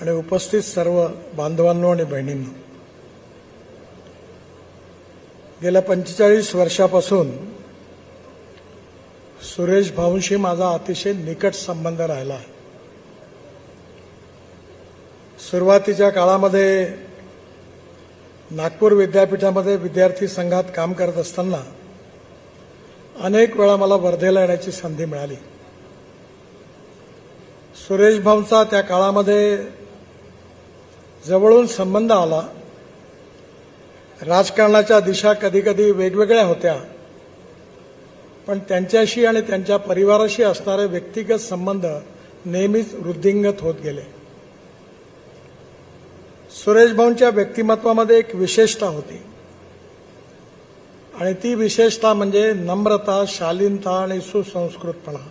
आणि उपस्थित सर्व बांधवांनो आणि बहिणींनो गेल्या पंचेचाळीस वर्षापासून सुरेश भाऊंशी माझा अतिशय निकट संबंध राहिला आहे. सुरुवातीच्या काळामध्ये नागपूर विद्यापीठामध्ये विद्यार्थी संघात काम करत असताना अनेक वेळा मला वर्धेला येण्याची संधी मिळाली. सुरेश भाऊंचा त्या काळामध्ये जवळून संबंध आला. राजकारणाच्या दिशा कधी कधी वेगवेगळ्या होत्या. पण त्यांच्याशी आणि त्यांच्या परिवाराशी असणारे व्यक्तिगत संबंध नेहमीच वृद्धिंगत होत गेले. सुरेश भाऊंच्या व्यक्तिमत्वामध्ये एक विशेषता होती. आणि ती विशेषता म्हणजे नम्रता शालीनता आणि सुसंस्कृतपणा.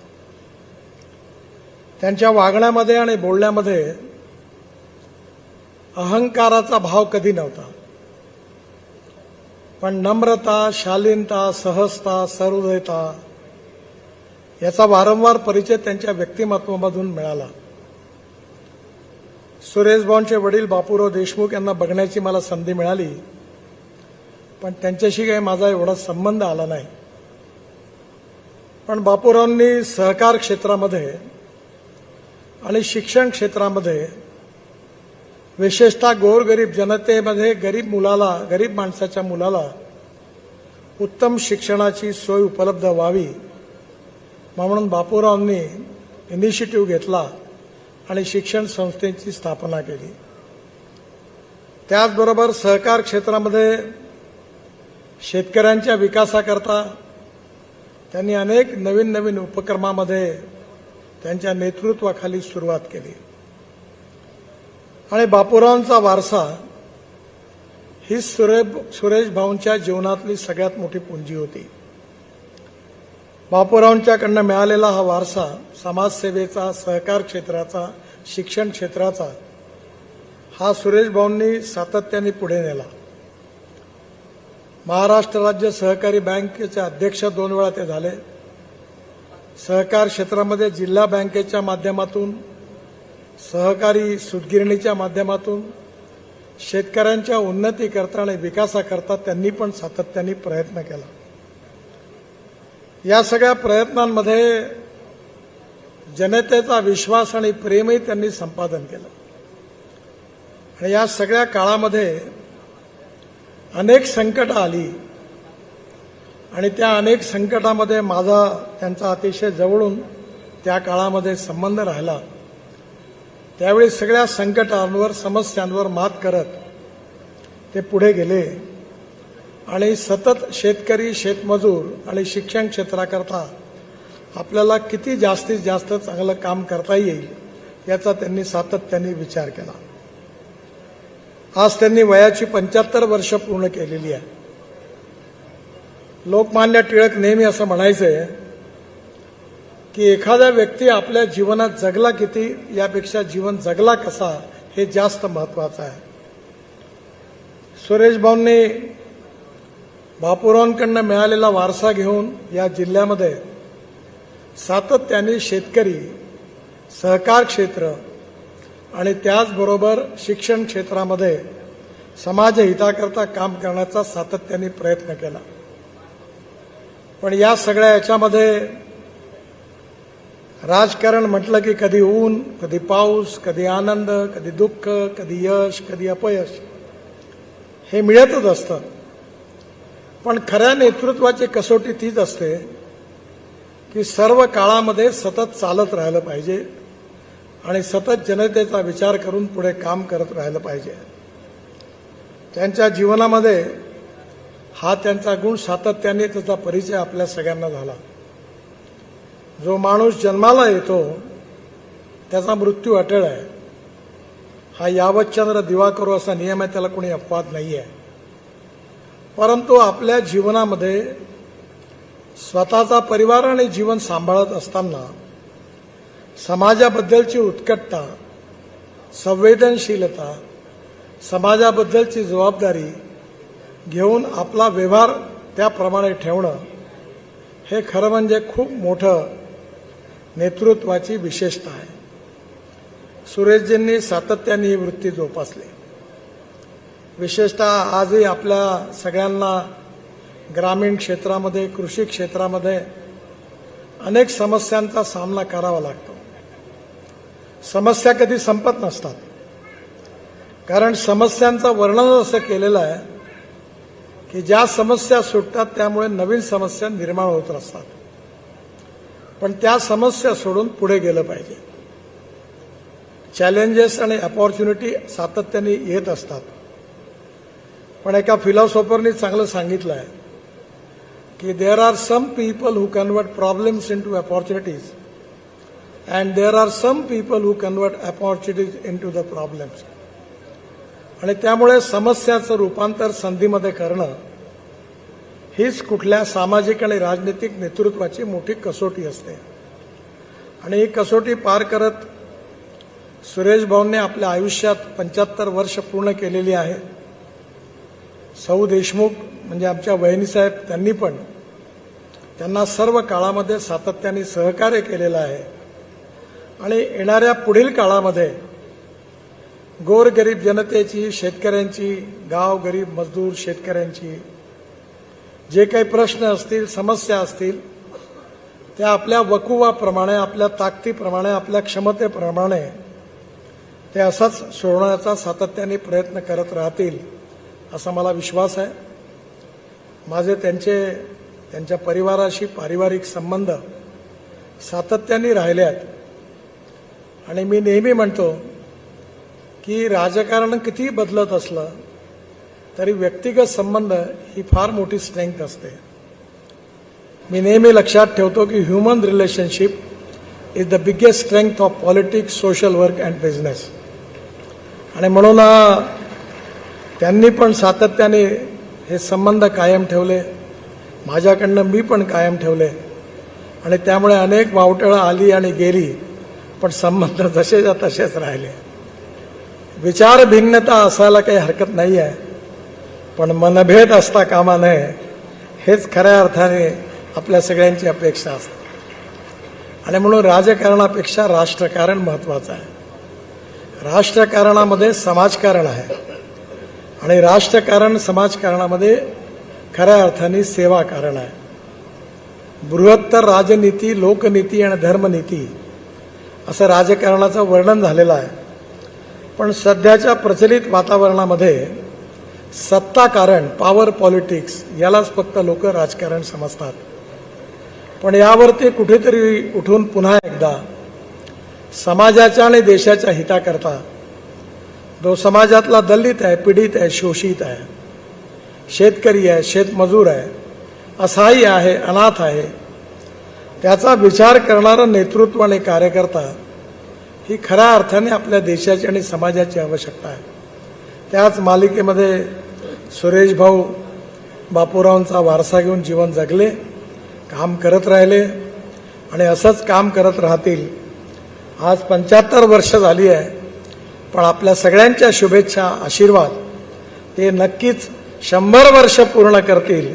त्यांच्या वागण्यामध्ये आणि बोलण्यामध्ये अहंकाराचा भाव कधी नव्हता. पण नम्रता शालीनता सहजता सहृदयता याचा वारंवार परिचय त्यांच्या व्यक्तिमत्वामधून मिळाला. सुरेश भाऊंचे वडील बापूराव देशमुख यांना बघण्याची मला संधी मिळाली पण त्यांच्याशी काही माझा एवढा संबंध आला नाही. पण बापूरावांनी सहकार क्षेत्रामध्ये आणि शिक्षण क्षेत्रामध्ये विशेषतः गोरगरीब जनतेमध्ये गरीब मुलाला गरीब माणसाच्या मुलाला उत्तम शिक्षणाची सोय उपलब्ध व्हावी म्हणून बापूरावांनी इनिशिएटिव्ह घेतला आणि शिक्षण संस्थेची स्थापना केली. त्याचबरोबर सहकार क्षेत्रामध्ये शेतकऱ्यांच्या विकासाकरता त्यांनी अनेक नवीन नवीन उपक्रमामध्ये त्यांच्या नेतृत्वाखाली सुरुवात केली. आणि बापूरावांचा वारसा ही सुरे सुरेश भाऊंच्या जीवनातली सगळ्यात मोठी पुंजी होती. बापूरावांच्याकडनं मिळालेला हा वारसा समाजसेवेचा सहकार क्षेत्राचा शिक्षण क्षेत्राचा हा सुरेश भाऊंनी सातत्याने पुढे नेला. महाराष्ट्र राज्य सहकारी बँकेचे अध्यक्ष दोन वेळा ते झाले. सहकार क्षेत्रामध्ये जिल्हा बँकेच्या माध्यमातून सहकारी सुतगिरणीच्या माध्यमातून शेतकऱ्यांच्या उन्नतीकरता आणि विकासाकरता त्यांनी पण सातत्याने प्रयत्न केला. या सगळ्या प्रयत्नांमध्ये जनतेचा विश्वास आणि प्रेमही त्यांनी संपादन केलं. आणि या सगळ्या काळामध्ये अनेक संकट आली. आणि त्या अनेक संकटामध्ये माझा त्यांचा अतिशय जवळून त्या काळामध्ये संबंध राहिला. त्यावेळी सगळ्या संकटांवर समस्यांवर मात करत ते पुढे गेले. आणि सतत शेतकरी शेतमजूर आणि शिक्षण क्षेत्राकरता आपल्याला किती जास्तीत जास्त चांगलं काम करता येईल याचा त्यांनी सातत्याने विचार केला. आज त्यांनी वयाची पंच्याहत्तर वर्ष पूर्ण केलेली आहे. लोकमान्य टिळक नेहमी असं म्हणायचंय की एखादा व्यक्ती आपल्या जीवनात जगला किती यापेक्षा जीवन जगला कसा हे जास्त महत्वाचं आहे. सुरेश भाऊंनी बापूरावांकडनं मिळालेला वारसा घेऊन या जिल्ह्यामध्ये सातत्याने शेतकरी सहकार क्षेत्र आणि त्याचबरोबर शिक्षण क्षेत्रामध्ये समाजहिताकरता काम करण्याचा सातत्याने प्रयत्न केला. पण या सगळ्या याच्यामध्ये राजकारण म्हटलं की कधी ऊन कधी पाऊस कधी आनंद कधी दुःख कधी यश कधी अपयश. हे मिळतच असतं. पण खऱ्या नेतृत्वाची कसोटी तीच असते की सर्व काळामध्ये सतत चालत राहिलं पाहिजे आणि सतत जनतेचा विचार करून पुढे काम करत राहिलं पाहिजे. त्यांच्या जीवनामध्ये हा त्यांचा गुण सातत्याने त्याचा परिचय आपल्या सगळ्यांना झाला. जो माणूस जन्माला येतो त्याचा मृत्यू अटळ आहे. हा यावतचंद्र दिवा करू असा नियम आहे त्याला कोणी अपवाद नाही आहे परंतु आपल्या जीवनामध्ये स्वतःचा परिवार आणि जीवन सांभाळत असताना समाजाबद्दलची उत्कटता संवेदनशीलता समाजाबद्दलची जबाबदारी घेऊन आपला व्यवहार त्याप्रमाणे ठेवणं हे खरं म्हणजे खूप मोठं नेतृत्वाची विशेषता आहे. सुरेशजींनी सातत्याने ही वृत्ती जोपासली. विशेषतः आजही आपल्या सगळ्यांना ग्रामीण क्षेत्रामध्ये कृषी क्षेत्रामध्ये अनेक समस्यांचा सामना करावा लागतो. समस्या कधी संपत नसतात. कारण समस्यांचं वर्णन असं केलेलं आहे की ज्या समस्या सुटतात त्यामुळे नवीन समस्या निर्माण होत असतात. पण त्या समस्या सोडून पुढे गेलं पाहिजे. चॅलेंजेस आणि अपॉर्च्युनिटी सातत्याने येत असतात. पण एका फिलॉसॉफरनी चांगलं सांगितलं आहे की there are some people who convert problems into opportunities and there are some people who convert opportunities into the problems आणि त्यामुळे समस्याचं रूपांतर संधीमध्ये करणं हीच कुठल्या सामाजिक आणि राजनैतिक नेतृत्वाची मोठी कसोटी असते. आणि ही कसोटी पार करत सुरेश भाऊंनी आपल्या आयुष्यात पंच्याहत्तर वर्ष पूर्ण केलेली आहे. सौ देशमुख म्हणजे आमच्या वहिनीसाहेब त्यांनी पण त्यांना सर्व काळामध्ये सातत्याने सहकार्य केलेलं आहे. आणि येणाऱ्या पुढील काळामध्ये गोरगरीब जनतेची शेतकऱ्यांची गाव गरीब मजदूर शेतकऱ्यांची जे काही प्रश्न असतील समस्या असतील त्या आपल्या वकुवाप्रमाणे आपल्या ताकदीप्रमाणे आपल्या क्षमतेप्रमाणे ते असंच सोडवण्याचा सातत्याने प्रयत्न करत राहतील असा मला विश्वास आहे. माझे त्यांचे त्यांच्या परिवाराशी पारिवारिक संबंध सातत्याने राहिले आहेत. आणि मी नेहमी म्हणतो की राजकारण कितीही बदलत असलं तरी व्यक्तिगत संबंध ही फार मोठी स्ट्रेंथ असते. मी नेहमी लक्षात ठेवतो की human relationship is the biggest strength of politics social work and business आणि म्हणून त्यांनी पण सातत्याने हे संबंध कायम ठेवले. माझ्याकडनं मी पण कायम ठेवले. आणि त्यामुळे अनेक वावटळं आली आणि गेली पण संबंध जसेच्या तसेच राहिले. विचार भिन्नता असायला काही हरकत नाही आहे पण मनभेद असता कामा नये. हेच खऱ्या अर्थाने आपल्या सगळ्यांची अपेक्षा असते. आणि म्हणून राजकारणापेक्षा राष्ट्रकारण महत्वाचं आहे. राष्ट्रकारणामध्ये समाजकारण आहे. आणि राष्ट्रकारण समाजकारणामध्ये खऱ्या अर्थाने सेवा कारण आहे. बृहत्तर राजनीती लोकनीती आणि धर्मनीती असं राजकारणाचं वर्णन झालेलं आहे. पण सध्याच्या प्रचलित वातावरणामध्ये सत्ताकारण पॉवर पॉलिटिक्स यालाच फक्त लोक राजकारण समजतात. पण यावरती कुठेतरी उठून पुन्हा एकदा समाजाच्या आणि देशाच्या हिताकरता जो समाजातला दलित आहे पीडित आहे शोषित आहे शेतकरी आहे शेतमजूर आहे असहाय्य आहे अनाथ आहे त्याचा विचार करणारं नेतृत्व आणि कार्यकर्ता ही खऱ्या अर्थाने आपल्या देशाची आणि समाजाची आवश्यकता आहे. त्याच मालिकेमध्ये सुरेश भाऊ बापूरावांचा वारसा घेऊन जीवन जगले काम करत राहिले आणि असंच काम करत राहतील. आज पंच्याहत्तर वर्ष झाली आहे पण आपल्या सगळ्यांच्या शुभेच्छा आशीर्वाद ते नक्कीच शंभर वर्ष पूर्ण करतील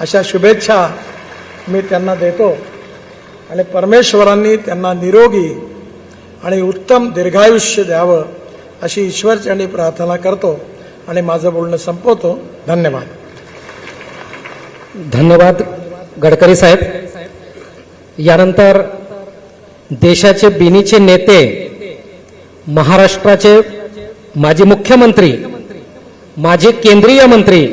अशा शुभेच्छा मी त्यांना देतो. आणि परमेश्वरांनी त्यांना निरोगी आणि उत्तम दीर्घायुष्य द्यावं अशी ईश्वरचरणी प्रार्थना करतो. आणि माझं बोलणं संपवतो. धन्यवाद. धन्यवाद गडकरी साहेब. यानंतर देशाचे बिनीचे नेते महाराष्ट्राचे माजी मुख्यमंत्री माजी केंद्रीय मंत्री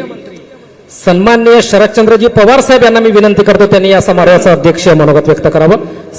सन्माननीय शरदचंद्रजी पवार साहेब यांना मी विनंती करतो त्यांनी या समारोहाचं अध्यक्ष मनोगत व्यक्त करावं.